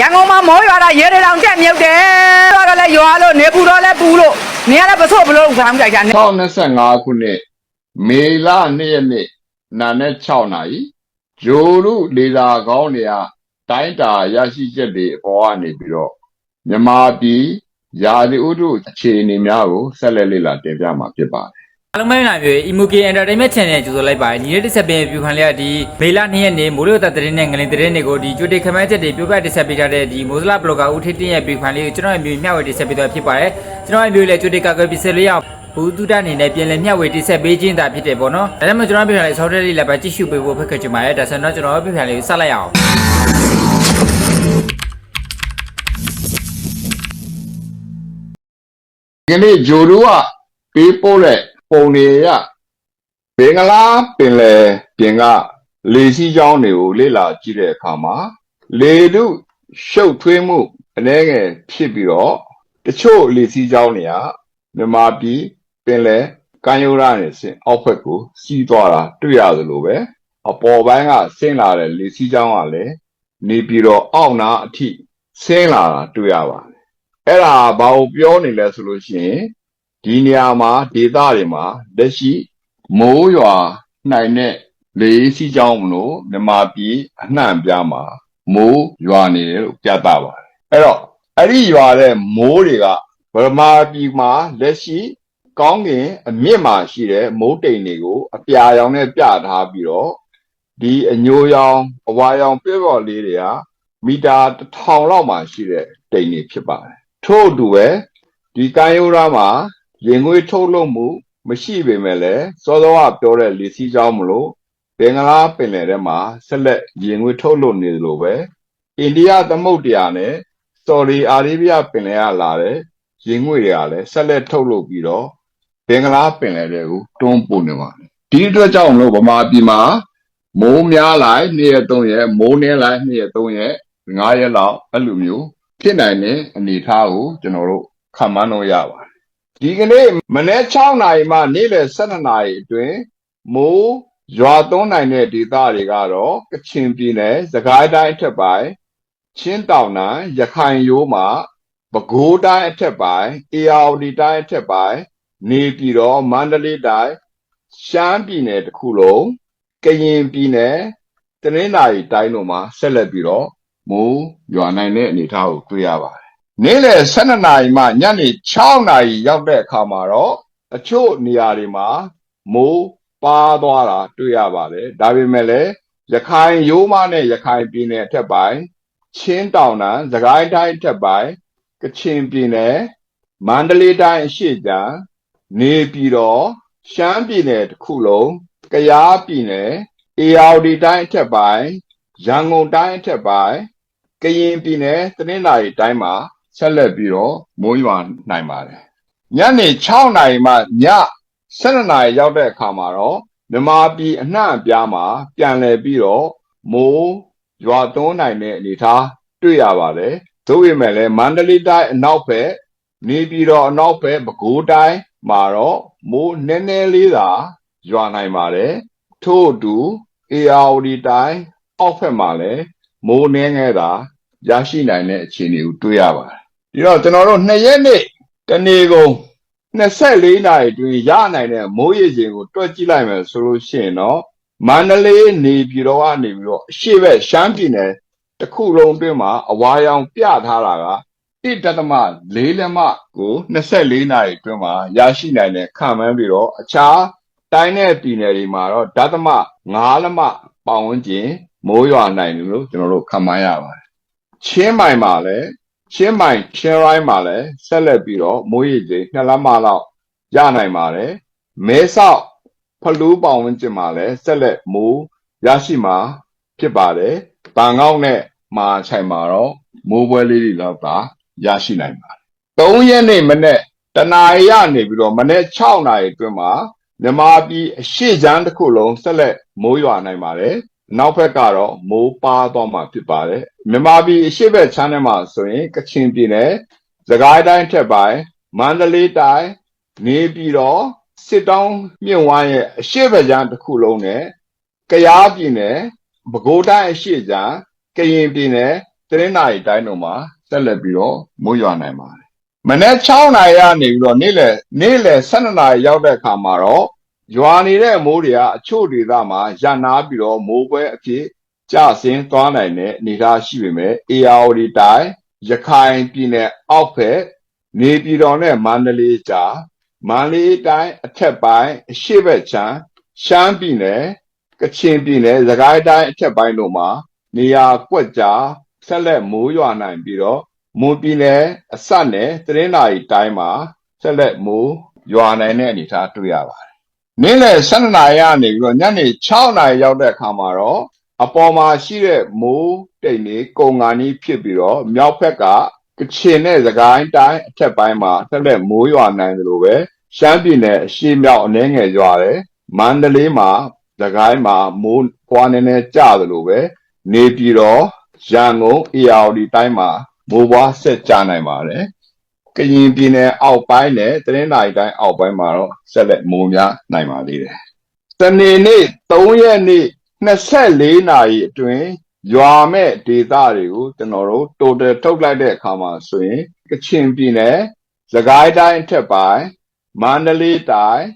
ရန်ကုန်မှာမိုးရွာတာရေတွေတောင်တက်မြုပ်တယ်ရွာတော့လဲရွာလို့နေပူတော့လဲပူလို့နေရလဲပစို့ဘလို့ခေါင်းကြိုက်တာနေ2025ခုနှစ်မေလ2ရက်နေ့နာနဲ့6နာရီဂျိုရုလေသာကောင်းတွေကတိုင်းတာရရှိချက်တွေအပေါ်ကနေပြီးတော့မြန်မာပြည်ရာသီဥတုအခြေအနေများကိုဆက်လက်လေ့လာတင်ပြမှာဖြစ်ပါတယ် အားလုံးပဲနိုင်ပြီ Imuki Entertainment Channel ကြိုဆိုလိုက်ပါတယ်ညီလေးတစ်ဆက်ပင်ပြူခံလျက်ဒီမေလ2ရက်နေ့မိုးလေဝသသတင်းနဲ့ငလင်သတင်းတွေကိုဒီကြိုတင်ခမန်းချက်တွေပြပြတစ်ဆက်ပေးထားတဲ့ဒီမိုးစလာဘလော့ဂါဦးထစ်တင်ရဲ့ပြူခံလေးကိုကျွန်တော်ရဲ့မျိုးမျှဝေတစ်ဆက်ပေးသွားဖြစ်ပါတယ်ကျွန်တော်ရဲ့မျိုးလည်းကြိုတင်ကာကွယ်ပစ္စည်းလေးအောင်ဘူတုဒအနေနဲ့ပြန်လည်မျှဝေတစ်ဆက်ပေးခြင်းသာဖြစ်တယ်ပေါ့နော်ဒါကြောင့်မို့ကျွန်တော်ပြူခံလေးဆောင်းတဲ့လေးလည်းပဲကြည့်ရှုပေးဖို့ဖက်ခက်ချင်ပါတယ်ဒါဆိုတော့ကျွန်တော်ပြူခံလေးကိုဆက်လိုက်အောင်ဒီကနေ့ဂျိုရုကပေးပို့တဲ့ ပုံတွေရဘင်္ဂလားပင်လယ်ပြင်ကလေစီးကြောင်းတွေကိုလေ့လာကြည့်တဲ့အခါမှာလေတုရှုပ်ထွေးမှုအနည်းငယ်ဖြစ်ပြီးတော့တချို့လေစီးကြောင်းတွေကမြန်မာပြည်ပင်လယ်ကမ်းရိုးတန်းနဲ့ဆင်အောက်ဘက်ကိုစီးသွားတာတွေ့ရသလိုပဲအပေါ်ပိုင်းကဆင်းလာတဲ့လေစီးကြောင်းကလည်းနေပြီးတော့အောက်နာအထိဆင်းလာတာတွေ့ရပါတယ်အဲ့ဒါဘာကိုပြောနေလဲဆိုလို့ရှိရင် ဒီနေရာမှာဒေသတွေမှာလက်ရှိမိုးရွာနိုင်တဲ့လေစီးကြောင်းမလို့မြန်မာပြည်အနှံ့အပြားမှာမိုးရွာနေတယ်လို့ပြသပါတယ်အဲ့တော့အဲ့ဒီရွာတဲ့မိုးတွေကဗမာပြည်မှာလက်ရှိကောင်းကင်အမြင့်မှာရှိတဲ့မိုးတိမ်တွေကိုအပြာရောင်နဲ့ပြထားပြီးတော့ဒီအညိုရောင်အဝါရောင်ပြည့်ပေါ်လေးတွေကမီတာတစ်ထောင်လောက်မှရှိတဲ့တိမ်တွေဖြစ်ပါတယ်ထို့အတူပဲဒီကံရိုးသားမှာ ရင်ငွေထုတ်လုပ်မှု မရှိပေမဲ့လည်းစောစောကပြောတဲ့လေစီးကြောင်းမလို့ဘင်္ဂလားပင်လယ်ထဲမှာဆက်လက်ရင်ငွေထုတ်လုပ်နေသလိုပဲအိန္ဒိယသမုဒ္ဒရာနဲ့ဆော်ဒီအာရေဗျပင်လယ်ကလာတဲ့ရင်ငွေတွေကလည်းဆက်လက်ထုတ်လုပ်ပြီးတော့ဘင်္ဂလားပင်လယ်တွေကိုတွန်းပို့နေပါတယ်ဒီအတွက်ကြောင့်မလို့ဗမာပြည်မှာမိုးများလိုက်2ရက်3ရက်မိုးနည်းလိုက်2ရက်3ရက်5ရက်လောက်အဲ့လိုမျိုးဖြစ်နိုင်တဲ့အနေအထားကိုကျွန်တော်တို့ခံမှန်းလို့ရပါတယ် ဒီကနေ့မနေ့6နာရီမှနေ့လယ်12နာရီအတွင်းမိုးရွာသွန်းနိုင်တဲ့ဒေသတွေကတော့ကချင်ပြည်နယ်စကိုင်းတိုင်းအထက်ပိုင်းချင်းတောင်နယ်ရခိုင်ရိုးမှာပဲခူးတိုင်းအထက်ပိုင်းအေရဝတီတိုင်းအထက်ပိုင်းနေပြည်တော်မန္တလေးတိုင်းရှမ်းပြည်နယ်တစ်ခုလုံးကရင်ပြည်နယ်တနင်္သာရီတိုင်းတို့မှာဆက်လက်ပြီးတော့မိုးရွာနိုင်တဲ့အနေအထားကိုတွေ့ရပါတယ်။ နေ့လယ်12နာရီမှညနေ6နာရီရောက်တဲ့အခါမှာတော့အချို့နေရာတွေမှာမိုးပါသွားတာတွေ့ရပါတယ်။ဒါပေမဲ့လည်းရခိုင်ရိုးမနဲ့ရခိုင်ပြည်နယ်အထက်ပိုင်းချင်းတောင်တန်းစကိုင်းတိုင်းအထက်ပိုင်းကချင်ပြည်နယ်မန္တလေးတိုင်းအရှေ့ကျန်နေပြည်တော်ရှမ်းပြည်နယ်တစ်ခုလုံးကယားပြည်နယ်အေရဝတီတိုင်းအထက်ပိုင်းရန်ကုန်တိုင်းအထက်ပိုင်းကရင်ပြည်နယ်တနင်္သာရီတိုင်းမှာ ဆက်လက်ပြီးတော့မိုးရွာနိုင်ပါတယ်။ညနေ6နာရီမှည7နာရီရောက်တဲ့အခါမှာတော့မြန်မာပြည်အနှံ့အပြားမှာပြန်လည်ပြီးတော့မိုးရွာသွန်းနိုင်တဲ့အနေအထားတွေ့ရပါတယ်။သို့ပေမဲ့လည်းမန္တလေးတိုင်းအနောက်ဘက်နေပြည်တော်အနောက်ဘက်ပဲခူးတိုင်းမှာတော့မိုးနည်းနည်းလေးသာရွာနိုင်ပါတယ်။ထို့အတူအေရဝတီတိုင်းအောက်ဘက်မှာလည်းမိုးနှင်းငယ်တာရရှိနိုင်တဲ့အခြေအနေကိုတွေ့ရပါတယ်။ ဒီတော့ကျွန်တော်တို့2ရက်နေ့တနေ့ကုန်24နာရီအတွင်းရနိုင်တဲ့မိုးရေချိန်ကိုတွက်ကြည့်လိုက်မယ်ဆိုလို့ရှိရင်တော့မန္တလေးနေပြည်တော်ကနေပြီးတော့အရှေ့ဘက်ရှမ်းပြည်နယ်တစ်ခုလုံးအတွင်းမှာအဝါရောင်ပြထားတာက1.4လက်မကို24နာရီအတွင်းမှာရရှိနိုင်တဲ့ခံမှန်းပြီးတော့အခြားတိုင်းနဲ့ပြည်နယ်တွေမှာတော့ဓာတ်သမ5လက်မပတ်ဝန်းကျင်မိုးရွာနိုင်တယ်လို့ကျွန်တော်တို့ခန့်မှန်းရပါတယ်။ချင်းမိုင်မှာလည်း ချင်းမိုင်ချင်းရိုင်းမှာလည်းဆက်လက်ပြီးတော့မိုးရေချိန်2လမလောက်ရနိုင်ပါတယ်။မဲဆောက်ဖလူးပောင်ဝန်းကျင်မှာလည်းဆက်လက်မိုးရရှိမှာဖြစ်ပါတယ်။ဘန်ကောက်နဲ့မာချိုင်မှာတော့မိုးပွဲလေးတွေလောက်သာရရှိနိုင်ပါတယ်။၃ရက်နေ့မနေ့တနာရီရနေပြီးတော့မနေ့6နာရီအတွင်းမှာမြန်မာပြည်အရှေ့ချမ်းတစ်ခုလုံးဆက်လက်မိုးရွာနိုင်ပါတယ်။ နောက်ဘက်ကတော့မိုးပါသွားမှာဖြစ်ပါတယ်မြန်မာပြည်အရှေ့ဘက်ချမ်းထဲမှာဆိုရင်ကချင်ပြည်နယ်စကိုင်းတိုင်းထက်ပိုင်းမန္တလေးတိုင်းနေပြည်တော်စစ်တောင်းမြင့်ဝမ်းရဲ့အရှေ့ဘက်ချမ်းတစ်ခုလုံးနဲ့ကယားပြည်နယ်ပဲခူးတိုင်းအရှေ့ချမ်းကရင်ပြည်နယ်တသတင်းနာရီတိုင်းတို့မှာဆက်လက်ပြီးတော့မိုးရွာနိုင်ပါတယ်မနေ့6နာရီကနေပြီးတော့နေ့လယ်နေ့လယ်12နာရီရောက်တဲ့အခါမှာတော့ ရွာနေတဲ့မိုးတွေကအချို့ဒေသမှာရန်နာပြီးတော့မိုးပွဲအဖြစ်ကျဆင်းသွားနိုင်တဲ့အနေအထားရှိပေမဲ့ ARD တိုင်းရခိုင်ပြည်နယ်အောက်ဖက်နေပြည်တော်နဲ့မန္တလေးကြားမန္တလေးတိုင်းအထက်ပိုင်းအရှေ့ဘက်ခြမ်းရှမ်းပြည်နယ်ကချင်ပြည်နယ်စကိုင်းတိုင်းအထက်ပိုင်းတို့မှာနေရာကွက်ကြားဆက်လက်မိုးရွာနိုင်ပြီးတော့မွန်ပြည်နယ်အစပ်နဲ့တရင်းနာရီတိုင်းမှာဆက်လက်မိုးရွာနိုင်တဲ့အနေအထားတွေ့ရပါတယ်။ နေ့လယ်12နာရီကနေပြီးတော့ညနေ6နာရီရောက်တဲ့အခါမှာတော့အပေါ်မှာရှိတဲ့မိုးတိမ်တွေကုံငါနီးဖြစ်ပြီးတော့မြောက်ဘက်ကကချင်နဲ့စကိုင်းတိုင်းအထက်ပိုင်းမှာဆက်လက်မိုးရွာနိုင်တယ်လို့ပဲရှမ်းပြည်နယ်အရှေ့မြောက်အနှဲငယ်ရွာတယ်မန္တလေးမှာစကိုင်းမှာမိုးပွားနေနေကြတယ်လို့ပဲနေပြည်တော်ရန်ကုန် ARD တိုင်းမှာမိုးပွားဆက်ကြနိုင်ပါတယ် ကရင်ပြည်နယ်အောက်ပိုင်းနဲ့တနင်္သာရီတိုင်းအောက်ပိုင်းမှာတော့ဆက်လက်မိုးများနိုင်ပါသေးတယ်တနေ့နေ့3ရက်နေ့24နာရီအတွင်းရွာမဲ့ဒေသတွေကိုကျွန်တော်တို့ total ထုတ်လိုက်တဲ့အခါမှာဆိုရင်ကချင်ပြည်နယ်စကိုင်းတိုင်းအထက်ပိုင်းမန္တလေးတိုင်း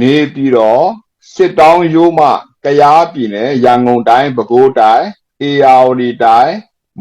နေပြည်တော်စစ်တောင်းရိုးမှကယားပြည်နယ်ရန်ကုန်တိုင်းပဲခူးတိုင်းအေရဝတီတိုင်း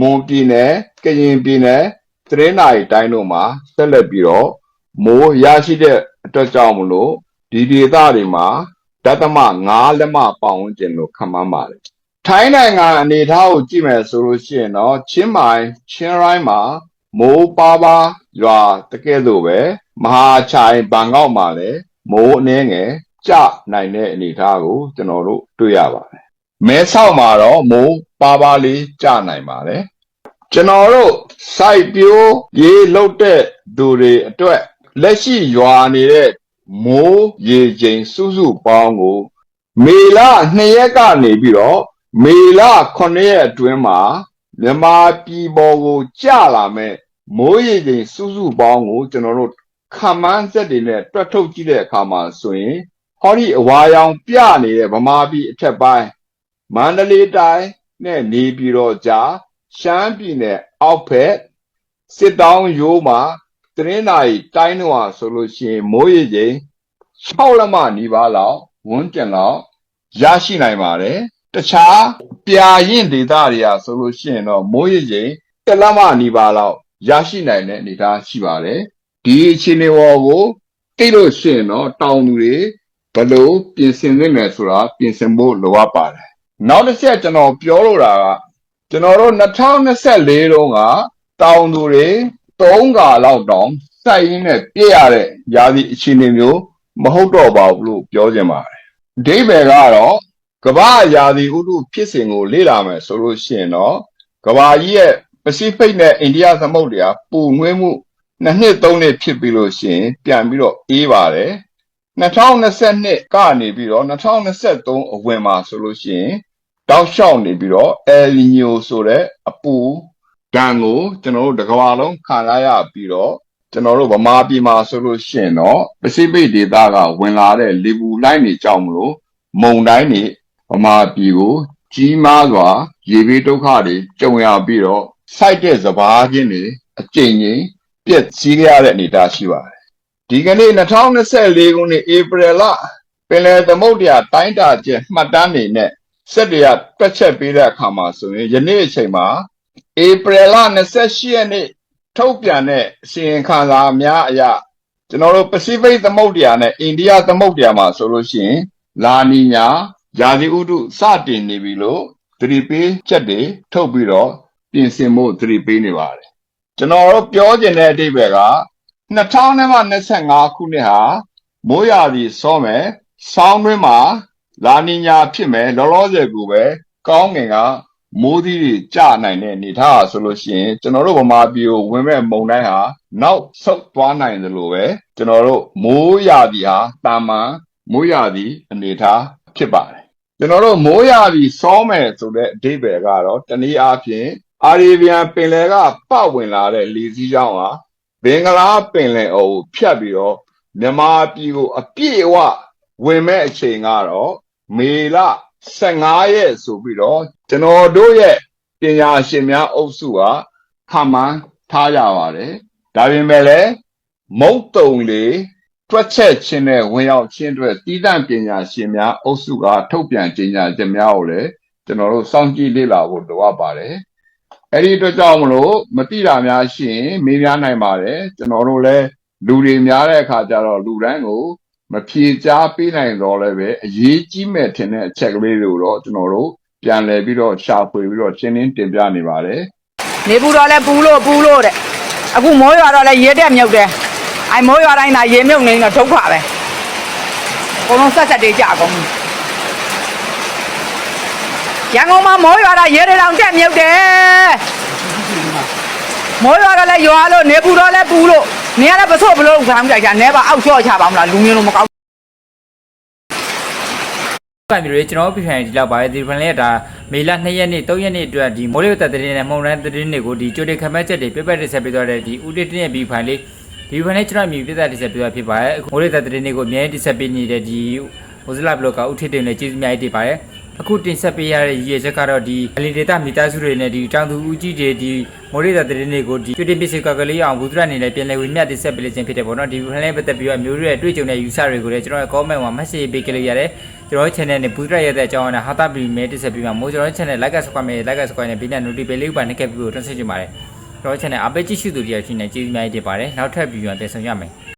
မွန်ပြည်နယ်ကရင်ပြည်နယ် သရင်းနာရီတိုင်းတို့မှာဆက်လက်ပြီးတော့မိုးရရှိတဲ့အတွက်ကြောင့်မလို့ဒီဒေသတွေမှာဓာတ်သမ9လက်မပေါင်ဝန်းကျင်လို့ခန့်မှန်းပါတယ်ထိုင်းနိုင်ငံအနေအထားကိုကြည့်မယ်ဆိုလို့ရှိရင်တော့ချင်းမိုင်ချင်းရိုင်းမှာမိုးပါပါရွာတကယ်လို့ပဲမဟာချိုင်ဘန်ကောက်မှာလည်းမိုးအနှဲငယ်ကျနိုင်တဲ့အနေအထားကိုကျွန်တော်တို့တွေ့ရပါတယ်မဲဆောက်မှာတော့မိုးပါပါလေးကျနိုင်ပါတယ် ကျွန်တော်တို့စိုက်ပျိုးရေးလုပ်တဲ့သူတွေအတွက်လက်ရှိရွာနေတဲ့မိုးရေချိန်စုစုပေါင်းကို မေလ2ရက်ကနေပြီးတော့မေလ9ရက်အတွင်းမှာမြန်မာပြည်ပေါ်ကိုကျလာမဲ့မိုးရေချိန်စုစုပေါင်းကိုကျွန်တော်တို့ခန့်မှန်းဆက်တွေနဲ့တွက်ထုတ်ကြည့်တဲ့အခါမှာဆိုရင်ဟောဒီအဝါရောင်ပြနေတဲ့ဗမာပြည်အထက်ပိုင်းမန္တလေးတိုင်းနဲ့နေပြည်တော်ကြား ရှမ်းပြည်နယ်အောက်ဖက်စစ်တောင်းရိုးမှာတရင်းနာရီတိုင်းတော့ဟာဆိုလို့ရှိရင်မိုးရေချိန်6လက်မနီးပါးလောက်ဝန်းကျင်လောက်ရရှိနိုင်ပါတယ်တခြားပြာရင်ဒေသတွေဟာဆိုလို့ရှိရင်တော့မိုးရေချိန်တစ်လက်မနီးပါးလောက်ရရှိနိုင်တဲ့အနေအထားရှိပါတယ်ဒီအခြေအနေပေါ်ကိုသိလို့ရှိရင်တော့တောင်သူတွေဘယ်လိုပြင်ဆင်သင့်လဲဆိုတာပြင်ဆင်ဖို့လိုအပ်ပါတယ်နောက်တစ်ချက်ကျွန်တော်ပြောလိုတာက ကျွန်တော်တို့2024တုန်းကတောင်သူတွေ3ကာလောက်တောင်စိုက်ရင်းနဲ့ပြည့်ရတဲ့ယာစီအခြေအနေမျိုးမဟုတ်တော့ပါဘူးလို့ပြောချင်ပါတယ်အဓိပ္ပာယ်ကတော့ကမ္ဘာရာသီဥတုဖြစ်စဉ်ကိုလေ့လာမယ်ဆိုလို့ရှိရင်တော့ကမ္ဘာကြီးရဲ့ပစိဖိတ်နဲ့အိန္ဒိယသမုဒ္ဒရာပူနွေးမှုနှစ်နှစ်သုံးနှစ်ဖြစ်ပြီးလို့ရှိရင်ပြန်ပြီးတော့အေးပါတယ်2022ကနေပြီးတော့2023အဝင်မှာဆိုလို့ရှိရင် တောက်လျှောက်နေပြီးတော့ El Niño ဆိုတဲ့အပူဒဏ်ကိုကျွန်တော်တို့တစ်ကမ္ဘာလုံးခံရရပြီးတော့ကျွန်တော်တို့ဗမာပြည်မှာဆိုလို့ရှိရင်တော့ပစိဖိတ်ဒေသကဝင်လာတဲ့လေပူလှိုင်းတွေကြောင့်မလို့မုန်တိုင်းတွေဗမာပြည်ကိုကြီးမားစွာရေဘေးဒုက္ခတွေကြုံရပြီးတော့စိုက်တဲ့စဘာချင်းတွေအကျဉ်းချင်းပြက်စီးရတဲ့အနေအထားရှိပါတယ်ဒီကနေ့2024ခုနှစ်ဧပြီလပင်လယ်သမုဒ္ဒရာတိုင်းတာကျမှတ်တမ်းတွေနဲ့ စက်တွေကတွက်ချက်ပေးတဲ့အခါမှာဆိုရင်ယနေ့အချိန်မှာဧပြီလ28ရက်နေ့ထုတ်ပြန်တဲ့အစီရင်ခံစာများအရကျွန်တော်တို့ပစိဖိတ်သမုဒ္ဒရာနဲ့အိန္ဒိယသမုဒ္ဒရာမှာဆိုလို့ရှိရင် လာနီညာရာသီဥတုစတင်နေပြီလို့သတိပေးချက်တွေထုတ်ပြီးတော့ပြင်ဆင်ဖို့သတိပေးနေပါတယ်ကျွန်တော်တို့ပြောချင်တဲ့အဓိပ္ပာယ်က2025ခုနှစ်ဟာမိုးရာသီစောမယ်ဆောင်းတွင်းမှာ လာနီညာဖြစ်မယ်လောလောဆယ်ကူပဲကောင်းငင်ကမိုးသီးတွေကျနိုင်တဲ့အနေထားဟာဆိုလို့ရှိရင်ကျွန်တော်တို့ဗမာပြည်ကိုဝင်မဲ့မုန်တိုင်းဟာနောက်ဆုတ်သွားနိုင်တယ်လို့ပဲကျွန်တော်တို့မိုးရာသီဟာတာမန်မိုးရာသီအနေထားဖြစ်ပါတယ်ကျွန်တော်တို့မိုးရာသီစောမယ်ဆိုတဲ့အဓိပ္ပာယ်ကတော့တနည်းအားဖြင့်အာရေဗျန်ပင်လယ်ကပတ်ဝင်လာတဲ့လေစီးကြောင်းဟာဘင်္ဂလားပင်လယ်အော်ကိုဖြတ်ပြီးတော့မြန်မာပြည်ကိုအပြည့်အဝဝင်မဲ့အချိန်ကတော့ မေလ15ရက်ဆိုပြီးတော့ကျွန်တော်တို့ရဲ့ပညာရှင်များအုပ်စုကခန့်မှန်းထားကြပါတယ်ဒါပေမဲ့လည်းမုတ်တုံလေတွက်ချက်ခြင်းနဲ့ဝင်ရောက်ခြင်းအတွက်တည်တံ့ပညာရှင်များအုပ်စုကထုတ်ပြန်ကြေညာချက်များကိုလည်းကျွန်တော်တို့စောင့်ကြည့်လေ့လာဖို့လိုအပ်ပါတယ်အဲ့ဒီအတွက်ကြောင့်မလို့မတိတာများရှိရင်မေးများနိုင်ပါတယ်ကျွန်တော်တို့လည်းလူတွေများတဲ့အခါကျတော့လူတိုင်းကို မဖြေချပေးနိုင်တော့လည်းပဲအရေးကြီးမဲ့ထင်တဲ့အချက်ကလေးတွေကိုတော့ကျွန်တော်တို့ပြန်လည်ပြီးတော့ရှာဖွေပြီးတော့ရှင်းလင်းတင်ပြနေပါတယ်နေပူတော့လဲပူလို့ပူလို့တဲ့အခုမိုးရွာတော့လဲရေတက်မြုပ်တယ်အဲမိုးရွာတိုင်းသာရေမြုပ်နေတော့ဒုက္ခပဲအကုန်လုံးဆက်ဆက်တွေကြကုန်ပြီရန်ကုန်မှာမိုးရွာတာရေတွေတောင်တက်မြုပ်တယ်မိုးရွာတော့လဲရွာလို့နေပူတော့လဲပူလို့ နေရလဲပစို့ဘလို့ခေါင်းကြိုက်တာနဲပါအောက်လျှော့ချပါမလားလူမျိုးလုံးမကောင်းကံမျိုးတွေကျွန်တော်ပြထိုင်ဒီလောက်ပါတယ်ဒီဖန်လေးကဒါမေလ2ရက်နေ့3ရက်နေ့အတွက်ဒီမိုးလေဝသသတင်းနဲ့မုံရန်သတင်းတွေကိုဒီကြိုတင်ခမက်ချက်တွေပြပတ်တက်ဆက်ပေးသွားတဲ့ဒီဦးတစ်တင်းရဲ့ဘီဖိုင်လေးဒီဖိုင်လေးကျွန်တော်အမြင်ပြသက်တက်ဆက်ပေးသွားဖြစ်ပါတယ်အခုမိုးလေဝသသတင်းတွေကိုအများကြီးတက်ဆက်ပေးနေတဲ့ဒီဟိုစလာဘလော့ကဦးထစ်တင်နဲ့ကျေးဇူးအများကြီးတင်ပါတယ် အခုတင်ဆက်ပေးရတဲ့ရည်ရွယ်ချက်ကတော့ဒီအလီဒေတာမိသားစုတွေနဲ့ဒီတောင်သူဦးကြီးတွေဒီမိုးလေဝသသတင်းတွေကိုဒီကြိုတင်ပစ္စည်းကကလေးအောင်ဘူးဒရအနေနဲ့ပြန်လည်ဝင်မြတ်တင်ဆက်ပေးလိမ့်ခြင်းဖြစ်တယ်ပေါ့နော်ဒီဖိုင်လေးပတ်သက်ပြီးတော့မျိုးတွေတွေ့ကြုံတဲ့ user တွေကိုလည်းကျွန်တော်ရဲ့ comment မှာ message ပေးကြလို့ရတယ်ကျွန်တော် channel နဲ့ဘူးဒရရတဲ့အကြောင်းအရာဟာတာပီမဲတစ်ဆက်ပြီးမှမို့ကျွန်တော် channel like subscribe မဲ like subscribe နဲ့ပြီးတဲ့ notification လေးပါနဲ့ကပ်ပြီးတော့တွန်းဆက်ကြပါမယ်ကျွန်တော် channel အပိတ်ကြည့်ရှုသူတွေရရှိနေကျေးဇူးများတင်ပါတယ်နောက်ထပ်ဗီဒီယိုနဲ့ပြန်ဆောင်ရမယ်